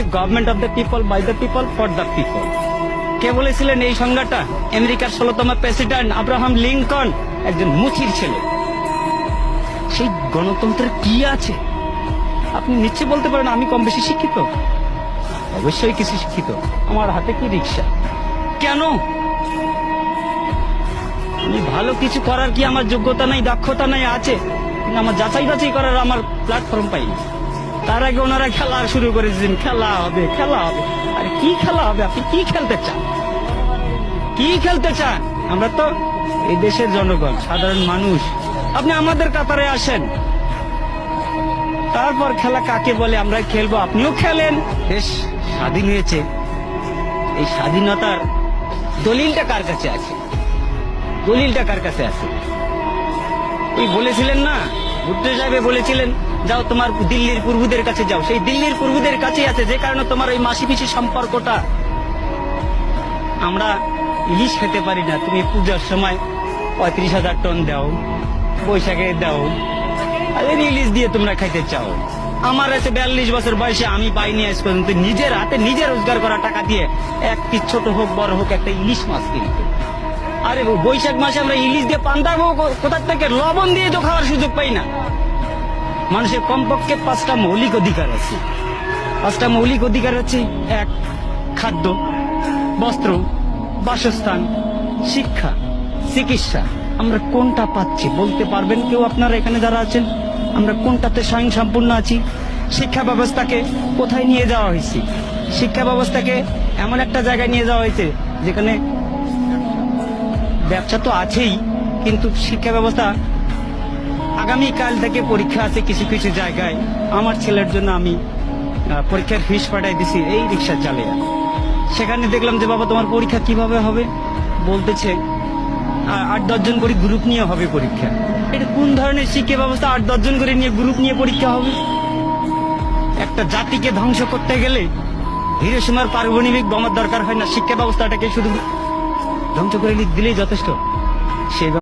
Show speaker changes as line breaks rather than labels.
হচ্ছে government of the people by the people for the people কে বলেছিলেন এই সংজ্ঞাটা? আমেরিকার ষোলতম প্রেসিডেন্ট আব্রাহাম লিঙ্কন, একজন মুচির ছেলে। সেই গণতন্ত্রের কি আছে? আপনি নিশ্চয় বলতে পারেন, আমি কম বেশি শিক্ষিত? অবশ্যই কিছু শিক্ষিত। আমার হাতে কি রিক্সা? কেন? আমি ভালো কিছু করার কি আমার যোগ্যতা নাই, দক্ষতা নাই, আছে? আমার যাচাই বাছাই করার আমার প্ল্যাটফর্ম পাইনি। তার আগে ওনারা খেলা শুরু করেছেন খেলা হবে খেলা হবে। আরে কি খেলা হবে? আপনি কি খেলতে চান? কি খেলতে চান? আমরা তো এই দেশের জনগণ, সাধারণ মানুষ। আপনি আমাদের কাতারে আসেন। তারপর খেলা কাকে বলে? আমরা খেলব। আপনিও খেলেন। দেশ স্বাধীন হয়েছে। এই স্বাধীনতার দলিলটা কার কাছে আছে? দলিলটা কার কাছে আছে? ওই বলেছিলেন না? ভুট্টো সাহেবে বলেছিলেন যাও তোমার দিল্লির পূর্বদের কাছে যাও। সেই দিল্লির পূর্বদের কাছেই আছে, যে কারণে তোমার ওই মাসি পিসি সম্পর্কটা। আমরা ইলিশ খেতে পারি না, তুমি পূজার সময় পঁয়ত্রিশ হাজার টন দাও, বৈশাখে দাও। ইলিশ দিয়ে তোমরা খাইতে চাও। আমার আছে বিয়াল্লিশ বছর বয়সে আমি পাইনি আজ পর্যন্ত। নিজের হাতে নিজে রোজগার করা টাকা দিয়ে একটি ছোট হোক, বড় হোক, একটা ইলিশ মাছ কিনতে। আরে বৈশাখ মাসে আমরা ইলিশ দিয়ে পান্তাবো কোথা থেকে লবণ দিয়ে তো খাওয়ার সুযোগ পাই না। মানুষের কমপক্ষে পাঁচটা মৌলিক অধিকার আছে। পাঁচটা মৌলিক অধিকার আছে এক, খাদ্য, বস্ত্র, বাসস্থান, শিক্ষা, চিকিৎসা। আমরা কোনটা পাচ্ছি বলতে পারবেন কেউ আপনারা এখানে যারা আছেন? আমরা কোনটাতে স্বয়ং সম্পূর্ণ আছি? শিক্ষা ব্যবস্থাকে কোথায় নিয়ে যাওয়া হয়েছে? শিক্ষা ব্যবস্থাকে এমন একটা জায়গায় নিয়ে যাওয়া হয়েছে যেখানে ব্যবসা তো আছেই, কিন্তু শিক্ষা ব্যবস্থা আগামী কাল থেকে পরীক্ষা আছে কিছু কিছু জায়গায়। আমার ছেলের জন্য আমি পরীক্ষার ফিস পাঠাই দিছি, এই রিক্সা চালিয়ে। সেখানে দেখলাম যে, বাবা, তোমার পরীক্ষা কীভাবে হবে? বলতেছে আট দশজন করে গ্রুপ নিয়ে হবে পরীক্ষা। এটা কোন ধরনের শিক্ষা ব্যবস্থা? আট দশজন করে নিয়ে গ্রুপ নিয়ে পরীক্ষা হবে? একটা জাতিকে ধ্বংস করতে গেলে হিরোসীমার পারমাণবিক বোমার দরকার হয় না। শিক্ষা ব্যবস্থাটাকে শুধু ধ্বংস করে দিলেই যথেষ্ট। সেই